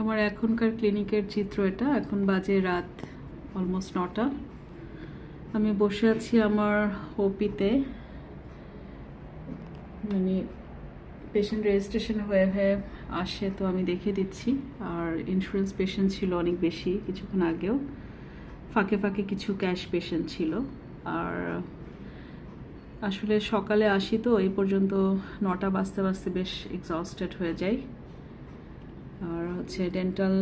আমার এখনকার ক্লিনিকের চিত্র এটা। এখন বাজে রাত অলমোস্ট নটা। আমি বসে আছি আমার ওপিতে মানে পেশেন্ট রেজিস্ট্রেশন হয়ে হয়ে আসে তো আমি দেখে দিচ্ছি। আর ইন্স্যুরেন্স পেশেন্ট ছিল অনেক বেশি কিছুক্ষণ আগেও। ফাঁকে ফাঁকে কিছু ক্যাশ পেশেন্ট ছিল। আর আসলে সকালে আসি তো, এই পর্যন্ত নটা বাজতে বাজতে বেশ এক্সস্টেড হয়ে যাই। আর হচ্ছে ডেন্টাল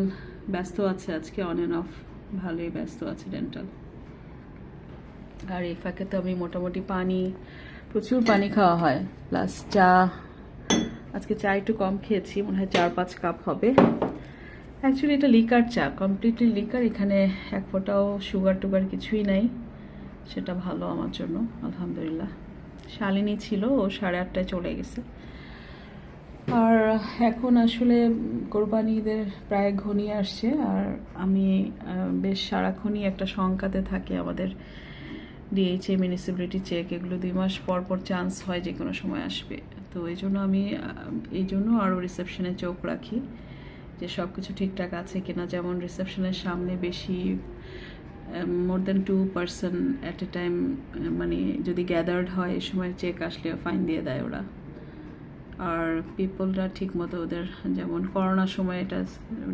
ব্যস্ত আছে আজকে অন অ্যান্ড অফ ভালোই ব্যস্ত আছে ডেন্টাল আর এই ফাঁকে তো আমি মোটামুটি পানি, প্রচুর পানি খাওয়া হয়। প্লাস চা, আজকে চা একটু কম খেয়েছি, মনে হয় চার পাঁচ কাপ হবে। অ্যাকচুয়ালি এটা লিকার চা কমপ্লিটলি লিকার, এখানে এক ফোঁটাও সুগার টুগার কিছুই নাই। সেটা ভালো আমার জন্য, আলহামদুলিল্লাহ। শালিনী ছিল, ও সাড়ে আটটায় চলে গেছে। আর এখন আসলে কোরবানি ঈদের প্রায় ঘনিয়ে আসছে, আর আমি বেশ সারাক্ষণই একটা শঙ্কাতে থাকি আমাদের ডিএইচএ মিউনিসিপ্যালিটি চেক এগুলো দুই মাস পর পর চান্স হয় যে কোনো সময় আসবে। তো এই জন্য আমি এই জন্য আরও রিসেপশনে চোখ রাখি যে সব কিছু ঠিকঠাক আছে কিনা। যেমন রিসেপশনের সামনে বেশি more than two person at a time মানে যদি গ্যাদার্ড হয়, এই সময় চেক আসলে ফাইন দিয়ে দেয় ওরা। আর পিপলরা ঠিক মতো ওদের যেমন করোনার সময় এটা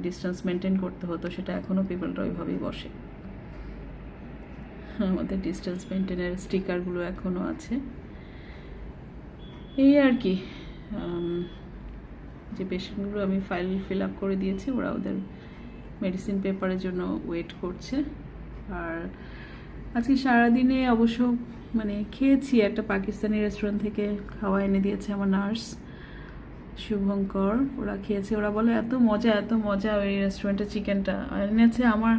ডিস্টেন্স মেনটেন করতে হতো, সেটা এখনও পিপলরা ওইভাবেই বসে। আমাদের ডিস্টেন্স মেনটেনের স্টিকারগুলো এখনও আছে। এই আর কি যে পেশেন্টগুলো আমি ফাইল ফিল আপ করে দিয়েছি, ওরা ওদের মেডিসিন পেপারের জন্য ওয়েট করছে। আর আজকে সারাদিনে অবশ্য মানে খেয়েছি, একটা পাকিস্তানি রেস্টুরেন্ট থেকে খাওয়া এনে দিয়েছে আমার নার্স শুভঙ্কর, ওরা খেয়েছে। ওরা বলে, এত মজা এত মজা ওই রেস্টুরেন্টের চিকেনটা এনেছে আমার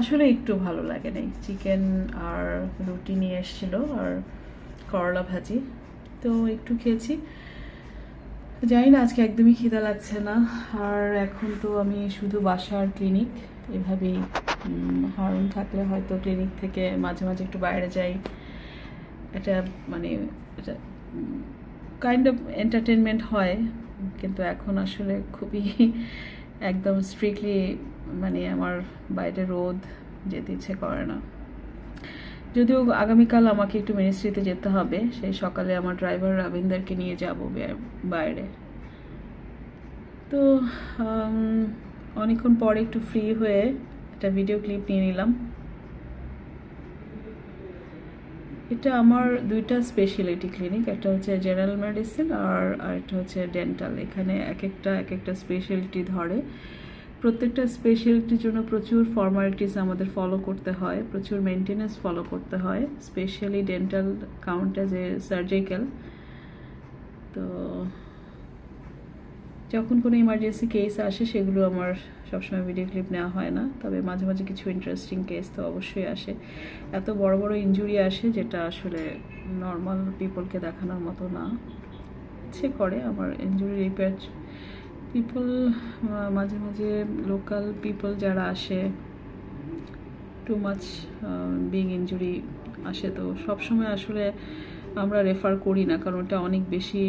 আসলে একটু ভালো লাগে নাই চিকেন আর রুটি নিয়ে এসেছিল আর করলা ভাজি। তো একটু খেয়েছি। জানি না, আজকে একদমই খিদা লাগছে না। আর এখন তো আমি শুধু বাসার ক্লিনিক এভাবেই হারুন থাকলে হয়তো ক্লিনিক থেকে মাঝে মাঝে একটু বাইরে যাই। এটা মানে এটা কাইন্ড অফ এন্টারটেনমেন্ট হয়। কিন্তু এখন আসলে খুবই একদম স্ট্রিক্টলি মানে আমার বাইরে রোদ যেতে ইচ্ছে করে না। যদিও আগামীকাল আমাকে একটু মিনিস্ট্রিতে যেতে হবে, সেই সকালে আমার ড্রাইভার রবীন্দারকে নিয়ে যাব বাইরে। তো অনেকক্ষণ পরে একটু ফ্রি হয়ে একটা ভিডিও ক্লিপ নিয়ে নিলাম। এটা আমার দুইটা স্পেশালিটি ক্লিনিক একটা হচ্ছে জেনারেল মেডিসিন আর একটা হচ্ছে ডেন্টাল এখানে এক একটা এক একটা স্পেশালিটি ধরে। প্রত্যেকটা স্পেশালিটির জন্য প্রচুর ফর্মালিটিস আমাদের ফলো করতে হয়, প্রচুর মেনটেনেন্স ফলো করতে হয় specially dental count as a surgical তো যখন কোনো ইমার্জেন্সি কেস আসে, সেগুলো আমার সবসময় ভিডিও ক্লিপ নেওয়া হয় না। তবে মাঝে মাঝে কিছু ইন্টারেস্টিং কেস তো অবশ্যই আসে। এত বড় বড় ইনজুরি আসে, যেটা আসলে নর্মাল পিপলকে দেখানোর মতো না। ইচ্ছে করে আমার ইনজুরি রিপেয়ার পিপল মাঝে মাঝে লোকাল পিপল যারা আসে টু মাচ বিং ইনজুরি আসে। তো সবসময় আসলে আমরা রেফার করি না, কারণ ওটা অনেক বেশি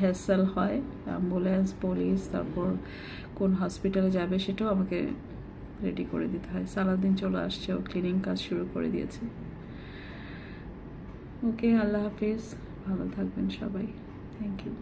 হ্যাসেল হয়। অ্যাম্বুলেন্স পুলিশ তারপর কোন হসপিটালে যাবে সেটাও আমাকে রেডি করে দিতে হয়। সারাদিন চলে আসছে, ও ক্লিনিং কাজ শুরু করে দিয়েছে। ওকে আল্লাহ হাফিজ। ভালো থাকবেন সবাই। Thank you